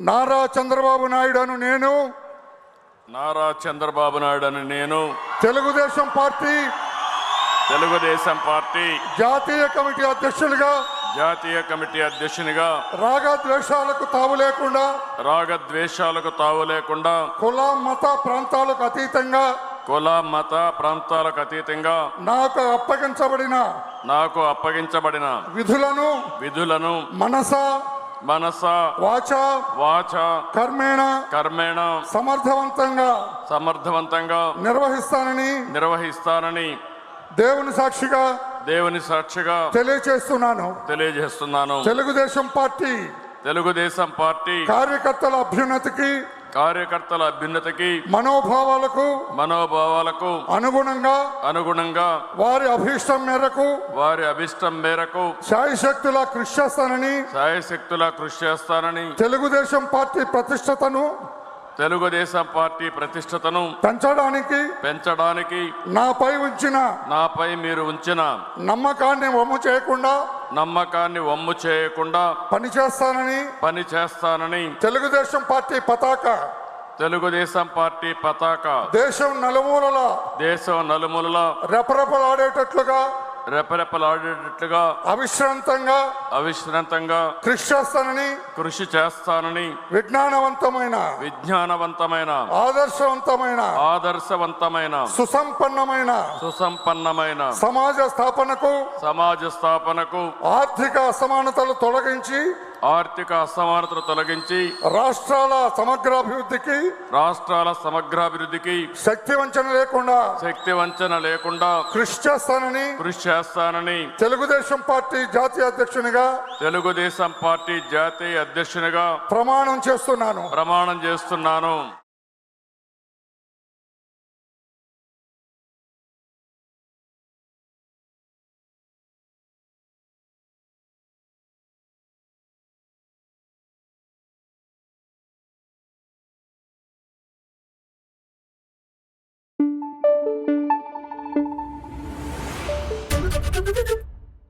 నారా చంద్రబాబు నాయుడు అను నేను. నారా చంద్రబాబు నాయుడు అని నేను. తెలుగుదేశం పార్టీ. తెలుగుదేశం పార్టీ. జాతీయ కమిటీ అధ్యక్షులుగా జాతీయ కమిటీ అధ్యక్షునిగా. రాగద్వేషాలకు తావు లేకుండా. రాగద్వేషాలకు తావు లేకుండా. కుల మత ప్రాంతాలకు అతీతంగా. కుల మత ప్రాంతాలకు అతీతంగా. నాకు అప్పగించబడిన. నాకు అప్పగించబడిన. విధులను. విధులను. మనస. మనస వాచ వాచ కర్మేణ కర్మేణ సమర్థవంతంగా సమర్థవంతంగా నిర్వహిస్తానని నిర్వహిస్తానని దేవుని సాక్షిగా దేవుని సాక్షిగా తెలియచేస్తున్నాను. తెలియజేస్తున్నాను. తెలుగుదేశం పార్టీ తెలుగుదేశం పార్టీ కార్యకర్తల అభ్యున్నతికి కార్యకర్తల అభ్యున్నతికి మనోభావాలకు మనోభావాలకు అనుగుణంగా అనుగుణంగా వారి అభీష్టం మేరకు వారి అభిష్టం మేరకు శాయశక్తులా కృషి చేస్తానని సాయశక్తుల కృషి చేస్తానని తెలుగుదేశం పార్టీ ప్రతిష్టతను తెలుగుదేశం పార్టీ ప్రతిష్టతను పెంచడానికి పెంచడానికి నాపై ఉంచిన నాపై మీరు ఉంచిన నమ్మకాన్ని వమ్ము చేయకుండా నమ్మకాన్ని వమ్ము చేయకుండా పనిచేస్తానని పని చేస్తానని తెలుగుదేశం పార్టీ పతాక. తెలుగుదేశం పార్టీ పతాక. దేశం నలుమూలల దేశం నలుమూలల రెపరెపలాడేటట్లుగా రెపరెపలాడేటట్లుగా అవిశ్రాంతంగా అవిశ్రాంతంగా కృషి చేస్తానని కృషి చేస్తానని విజ్ఞానవంతమైన విజ్ఞానవంతమైన ఆదర్శవంతమైన ఆదర్శవంతమైన సుసంపన్నమైన సుసంపన్నమైన సమాజ స్థాపనకు సమాజ స్థాపనకు ఆర్థిక అసమానతలు తొలగించి ఆర్థిక అసమానతలు తొలగించి రాష్ట్రాల సమగ్రాభివృద్ధికి రాష్ట్రాల సమగ్రాభివృద్ధికి శక్తి వంచన లేకుండా శక్తి వంచన లేకుండా కృషి చేస్తానని కృషి చేస్తానని తెలుగుదేశం పార్టీ జాతీయ అధ్యక్షునిగా తెలుగుదేశం పార్టీ జాతీయ అధ్యక్షునిగా ప్రమాణం చేస్తున్నాను. ప్రమాణం చేస్తున్నాను.